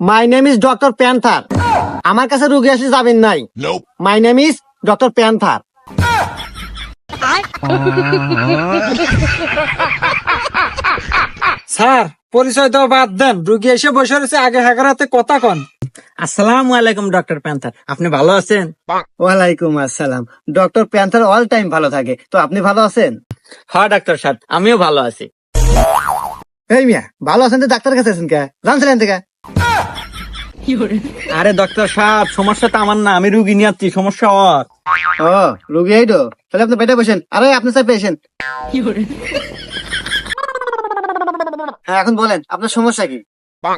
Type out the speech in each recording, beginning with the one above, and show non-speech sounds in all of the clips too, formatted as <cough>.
My name is doctor Panther আমার কাছে রুগী আসে যাবেন নাই। My name is doctor Panther sir পরিচয় তো বাদ দেন। রুগী এসে বসে রয়েছে আগে হাগার হাতে কথা কন। আসসালামু আলাইকুম ডক্টর প্যান্থার আপনি ভালো আছেন? ওয়ালাইকুম আসসালাম। ডক্টর প্যান্থার অল টাইম ভালো থাকে। তো আপনি ভালো আছেন? হ্যাঁ ডাক্তার সাহেব আমিও ভালো আছি। এই মিয়া ভালো আছেন তো ডাক্তার কাছে আছেন কে? জানছিলেন থেকে <laughs> আরে ডক্টর সাহেব সমস্যা তো আমার না আমি রুগী নিয়ে আসছি সমস্যা ওর। ও রুগী এই তো। তাহলে আপনি বেটে বসেন। আরে আপনি স্যার পেশেন্ট। হ্যাঁ এখন বলেন আপনার সমস্যা কি?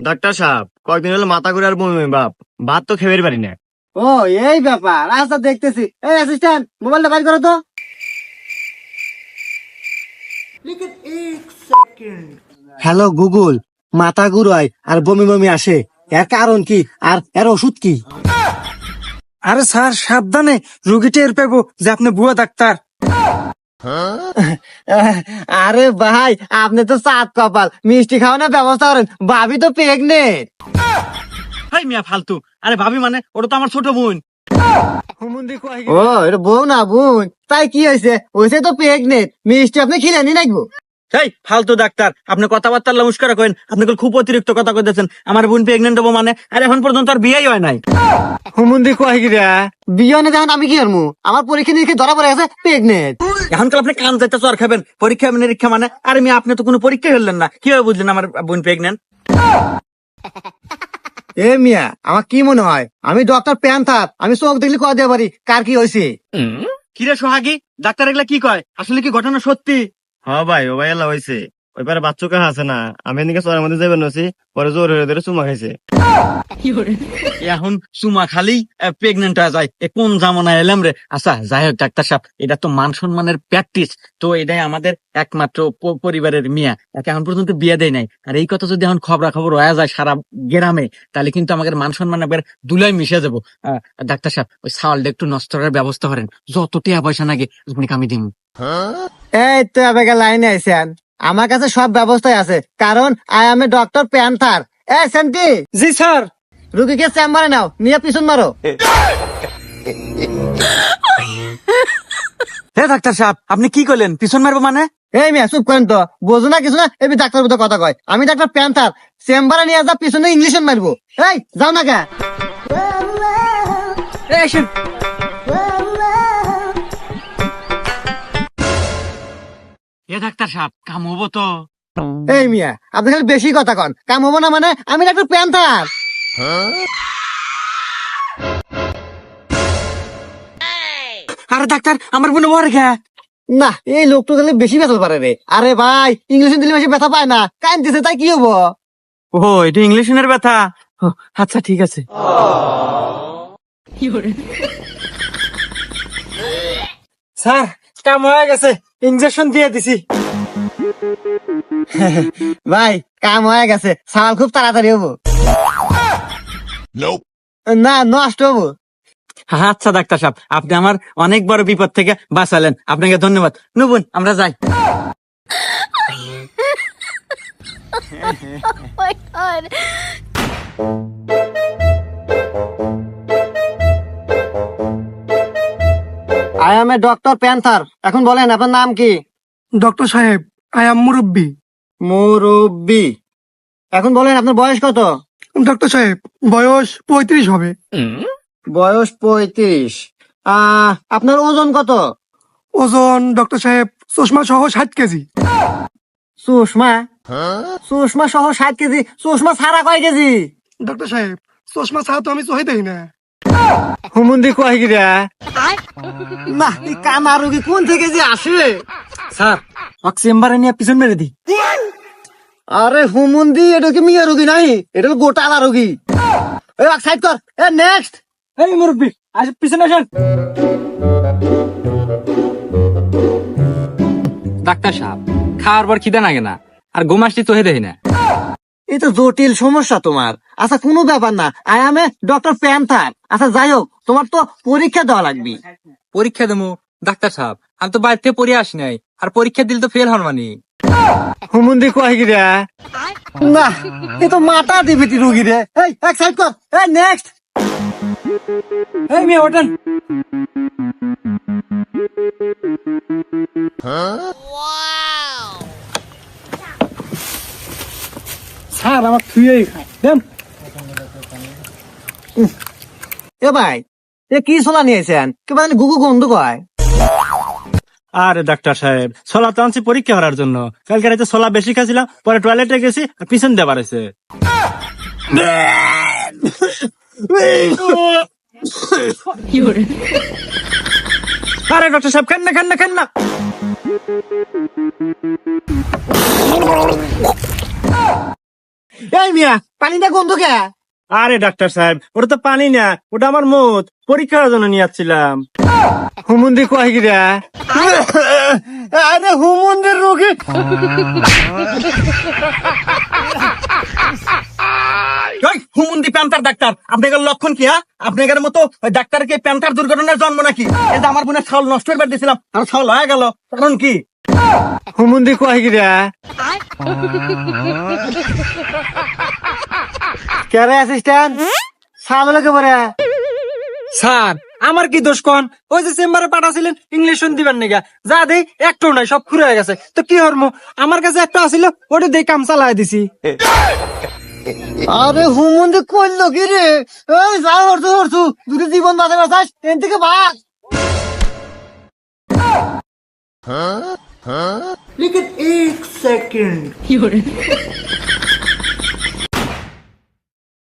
ডাক্তার সাহেব কয়েকদিন হলো মাথা ঘুরে আর বমি বমি বাপ। ভাত তো খেয়ে পারি না। ও এই ব্যাপার আচ্ছা দেখতেছি। এই অ্যাসিস্ট্যান্ট মোবাইলটা বাইর করো তো। হ্যালো গুগল মাথা ঘুরায় আর বমি বমি আসে। এর কারণ কি? আর এর ওষুধ কি? আরে স্যার সাবধানে রুগী টের পেবো যে আপনি বুয়া ডাক্তার। <laughs> আরে ভাই আপনি তো সাত কপাল। মিষ্টি খাওয়ানোর ব্যবস্থা করেন। ভাবি তো প্রেগনেন্ট হাই মিয়া ফালতু। আরে ভাবি মানে ওটা তো আমার ছোট বোন। ও এটা বউ না বোন। তাই কি হয়েছে? হয়েছে তো প্রেগনেন্ট মিষ্টি আপনি খিলে নি নাকবো এই ফালতু ডাক্তার আপনি কথাবার্তা নমস্কার করেন আপনি খুব- খুব অতিরিক্ত কথা কইতেছেন আমার বোন প্রেগনেন্ট হব মানে আর এখন পর্যন্ত আর বিয়েই হয় নাই। হুমুন্দি কয় কি রে? বিয়নে দেখেন আমি কি করব আমার পরীক্ষা নিরীক্ষা ধরা পড়ে গেছে প্রেগনেন্ট এখনকার আপনি কান যাইতে চর খাবেন পরীক্ষা নিরীক্ষা মানে আরে মিয়া আপনি তো কোনো পরীক্ষা হলেন না। কীভাবে বুঝলেন আমার বোন প্রেগনেন্ট এ মিয়া আমার কি মনে হয়? আমি ডক্টর প্যান্থার আমি চোখ দেখলে কয় দিতে পারি কার কি হয়েছে কিরে সোহাগী? ডাক্তার এগুলা কি কয়? আসলে কি ঘটনা সত্যি? হ্যাঁ ভাই ও ভাই এলা হয়েছে ওই পারে বাচ্চা কাহা আছে না? আমি এদিকে চরের মধ্যে যাবেন নছি পরে জোর হয়ে ধরে চুমা খাইছে। এখন চুমা খালি প্রেগনেন্ট হয়ে যায়। এ কোন জামানায় এলাম রে? আচ্ছা যাই হোক ডাক্তার সাহেব এটা তো মান সম্মানের প্র্যাকটিস তো এটাই আমাদের একমাত্র পরিবারের মিয়া। একে এখন পর্যন্ত বিয়ে দেয় নাই। আর এই কথা যদি এখন খবরা খবর হয়ে যায় সারা গ্রামে তাহলে কিন্তু আমাদের মান সম্মান একবার দুলাই মিশে যাব। আহ, ডাক্তার সাহেব ওই চাউলটা একটু নষ্ট করার ব্যবস্থা করেন। যত টিয়া পয়সা নাকি আপনি কামি দিন এই তো আবেগে লাইনে আইছেন। আমার কাছে সব ব্যবস্থাই আছে কারণ আই আমি এ ডক্টর প্যান্থার। এ সেন্টি! জি স্যার। রুগীকে চেম্বারে নাও নিয়ে পিছন মারো। হে ডাক্তার সাহেব আপনি কি করলেন? পিছন মারবো মানে? এই মিয়া চুপ করেন তো। বোঝো না কিছু না এবি ডাক্তার মতো কথা কয়। আমি ডাক্তার প্যান্থার চেম্বারে নিয়ে যা পিছনে ইংলিশে মারবো। এই যাও না কে? এ ডাক্তার সাহেব? কাম হব তো। এই মিয়া আপনি খালি বেশি কথা কন। কাম হব না মানে আমি ডাক্তার প্যান্থার। আরে ডাক্তার আমার বোন ওর ঘা না এই লোক তো তাহলে বেশি ব্যথা পারে রে। আরে ভাই ইংলিশে দিলে বেশি ব্যথা পায় না। কান দিছে তাই কি হব? ও এটা ইংলিশের ব্যথা। আচ্ছা ঠিক আছে। স্যার কাম হয়ে গেছে ইঞ্জেকশন দিয়ে দিছি। ভাই কাম হয়ে গেছে সাল খুব তাড়াতাড়ি হব। না নষ্ট হব। আচ্ছা ডাক্তার সাহেব আপনি আমার অনেক বড় বিপদ থেকে বাঁচালেন। আপনাকে ধন্যবাদ। নুবুন আমরা যাই। Oh my god. I am a doctor Panther এখন বলেন আপনার নাম কি? ডক্টর সাহেব আই এম মুরব্বী। মুরব্বি। এখন বলেন আপনার বয়স কত? ডক্টর সাহেব বয়স পঁয়ত্রিশ হবে। বয়স পঁয়ত্রিশ। আহ আপনার ওজন কত? ওজন ডক্টর সাহেব চশমা সহ ষাট কেজি। সুষমা সুষমা সহ ষাট কেজি? সুষমা সারা কয় কেজি? ডক্টর সাহেব চশমা ছাড়া তো আমি চোখে দেখি না। হুমুন্দি কয় কিরা? না এই কানা রোগী কোন থেকে যে আসে স্যার ওকে চেম্বারে নিয়ে পিছন মেরে দি। আরে হুমুন্দি এটা কি মিয়া রোগী নাই? এটা হলো গোটা আলা রোগী। এই সাইড কর। এ নেক্সট এই মুরব্বী আস পিছনে আসেন। ডাক্তার সাহেব খাওয়ার পর খিদে লাগে না আর গোমাসটি তো হেদে না। এই তো জটিল সমস্যা তোমার। আচ্ছা কোনো ব্যাপার না। I am a doctor Panther আচ্ছা যাই হোক তোমার তো পরীক্ষা দেওয়া লাগবে। পরীক্ষা দেবো? ডাক্তার সাহেব আমি তো বাড়িতে পড়ে আসি নাই। আর পরীক্ষা দিলে তো ফেল হন মানি। হুমুন্দি কয় গিরে না এ তো মাথা দিবিটি রুগী রে। এই এক সাইড কর। এই নেক্সট এই মেয়ে ওঠেন। স্যার আমার থুয়েই খায় দেন। এ ভাই এ কি সোলা নিয়েছেন কি মানে গুগু গন্ধ কয়। আরে ডাক্তার সাহেব ছোলা তো আনছি পরীক্ষা করার জন্য। কালকে রাতে ছোলা বেশি খাইছিলাম পরে টয়লেটে গেছি আর পিছন দিয়ে বাড়াইছে আরে ডক্টর সাহেব খান না খান না খান না। এই মিয়া পানিটা গন্ধ কে? আরে ডাক্তার সাহেব ওটা তো পানি না ওটা আমার মত পরীক্ষা করার জন্য নিয়ে যাচ্ছিলাম হুমুন্দি কয় গিরে আরে হুমুন্দির রুগী। হুমুন্দি প্যান্টার ডাক্তার আপনাদের লক্ষণ কি হ্যাঁ আপনাদের মতো ডাক্তারকে প্যান্টার দুর্ঘটনার জন্ম নাকি? এই যে আমার বোনের ছাউল নষ্ট করে দিয়েছিলাম আর ছাউল হয়ে গেল। কারণ কি? হুমুন্দি কয় গিরে কেরে অ্যাসিস্ট্যান্ট সামলে কে বলে স্যার আমার কি দোষ কোন? ওই যে চেম্বারে পাঠাছিলেন ইংলিশ দিবেন নাকি? যা দেই একটু নাই সব হয়ে গেছে। তো কি হরমু? আমার কাছে একটা আছিল ওটা দিয়ে কাম চালাই দিছি। আরে হুমুন্দি কইলো কি রে এই যা হরছু হরছু যদি জীবন বাঁচাবে চাস এন থেকে ভাগ। लेकिन एक सेकंड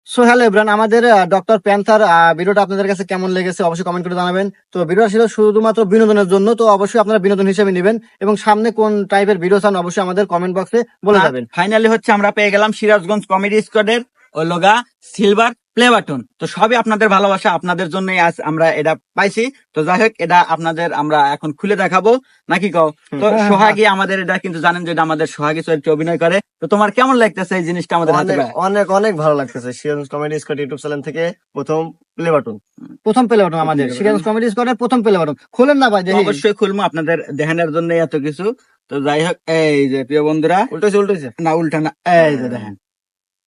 সো হ্যালো এভরান আমাদের ডক্টর প্যান্থার ভিডিওটা আপনাদের কাছে কেমন লেগেছে অবশ্যই কমেন্ট করে জানাবেন তো ভিডিওটা ছিল শুধুমাত্র বিনোদনের জন্য তো অবশ্যই আপনারা বিনোদন হিসেবে নেবেন এবং সামনে কোন টাইপের ভিডিও চান অবশ্যই আমাদের কমেন্ট বক্সে বলে যাবেন ফাইনালি হচ্ছে আমরা পেয়ে গেলাম সিরাজগঞ্জ কমেডি স্কোয়াডের ওই লগা সিলভার প্লে বাটন তো সবই আপনাদের ভালোবাসা আপনাদের জন্যই আজ আমরা এটা পাইছি। তো যাই হোক এটা আপনাদের আমরা এখন খুলে দেখাবো। নাকি কও? তো সোহাগী আমাদের এটা কিন্তু জানেন যে আমাদের সোহাগী চরিত্রে অভিনয় করে। তো তোমার কেমন লাগতেছে এই জিনিসটা আমাদের হাতে অনেক অনেক ভালো লাগতেছে। Serious comedy squad YouTube channel থেকে প্রথম প্লে বাটন প্রথম পেলে বাটন আমাদের। সিরিয়াস কমেডি স্কোয়াডের প্রথম পেলে বাটন খোলেন না ভাই অবশ্যই খুলবো আপনাদের দেখানোর জন্য এত কিছু। তো যাই হোক এই যে প্রিয় বন্ধুরা। উল্টেছে উল্টেছে না উল্টা না এই যে দেখেন।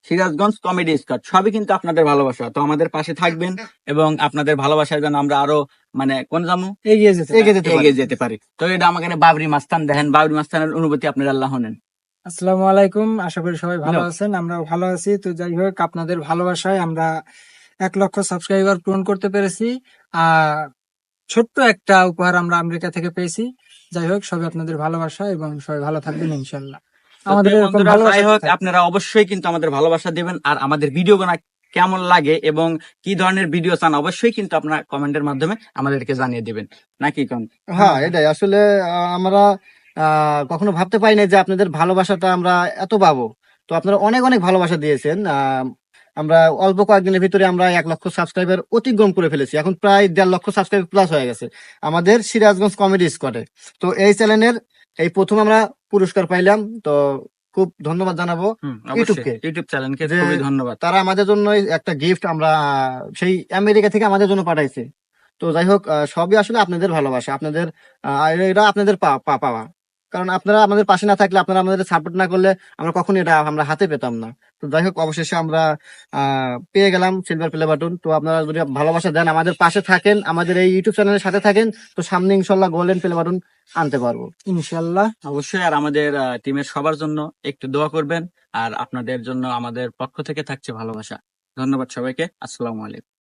সিরাজগঞ্জ কমেডি স্কোয়াড সবই কিন্তু আপনাদের ভালোবাসা। তো আমাদের পাশে থাকবেন এবং আপনাদের ভালোবাসার জন্য আমরা আরও মানে কোন জামু? এগিয়ে যেতে পারি। এগিয়ে যেতে পারি। তো এটা আমাকে বাবরি মাস্তান দেখেন। বাবরি মাস্তানের অনুভূতি আপনার আল্লাহ নেন আসসালামু আলাইকুম। আশা করি সবাই ভালো আছেন আমরা ভালো আছি। তো যাই হোক আপনাদের ভালোবাসায় আমরা এক লক্ষ সাবস্ক্রাইবার পূরণ করতে পেরেছি। আর ছোট্ট একটা উপহার আমরা আমেরিকা থেকে পেয়েছি। যাই হোক সবাই আপনাদের ভালোবাসা এবং সবাই ভালো থাকবেন ইনশাল্লাহ আমাদের যাই হোক আপনারা অবশ্যই কিন্তু আমাদের ভালোবাসা দিবেন আর আমাদের ভিডিও গোনা কেমন লাগে এবং কি ধরনের ভিডিও চান অবশ্যই কিন্তু আপনারা কমেন্টের মাধ্যমে আমাদেরকে জানিয়ে দিবেন। নাকি কোন? হ্যাঁ এটাই। আসলে আমরা কখনো ভাবতে পারি না যে আপনাদের ভালোবাসাটা আমরা এত পাবো। তো আপনারা অনেক অনেক ভালোবাসা দিয়েছেন। আহ, আমরা অল্প কয়েকদিনের ভিতরে আমরা এক লক্ষ সাবস্ক্রাইবার অতিক্রম করে ফেলেছি। এখন প্রায় দেড় লক্ষ সাবস্ক্রাইবার প্লাস হয়ে গেছে। আমাদের সিরাজগঞ্জ কমেডি স্কোয়াডে তো এই চ্যানেলের এই প্রথম আমরা পুরস্কার পাইলাম তো খুব ধন্যবাদ জানাব ইউটিউবকে। ইউটিউব চ্যানেলকে খুবই ধন্যবাদ। তারা আমাদের জন্য একটা গিফট আমরা সেই আমেরিকা থেকে আমাদের জন্য পাঠাইছে। তো যাই হোক সবই আসলে আপনাদের ভালোবাসা আপনাদের এরা আপনাদের পাওয়া। কারণ আপনারা আমাদের পাশে না থাকলে আপনারা আমাদের সাপোর্ট না করলে আমরা কখনই এটা আমরা হাতে পেতাম না। তো যাই হোক, অবশেষে আমরা পেয়ে গেলাম সিলভার প্লে বাটন তো আপনারা যদি ভালোবাসা দেন, আমাদের পাশে থাকেন, আমাদের এই ইউটিউব চ্যানেলের সাথে থাকেন, তো সামনে ইনশাল্লাহ গোল্ডেন প্লে বাটন আনতে পারব। ইনশাল্লাহ অবশ্যই আর আমাদের টিমের সবার জন্য একটু দোয়া করবেন। আর আপনাদের জন্য আমাদের পক্ষ থেকে থাকছে ভালোবাসা। ধন্যবাদ সবাইকে। আসসালামু আলাইকুম।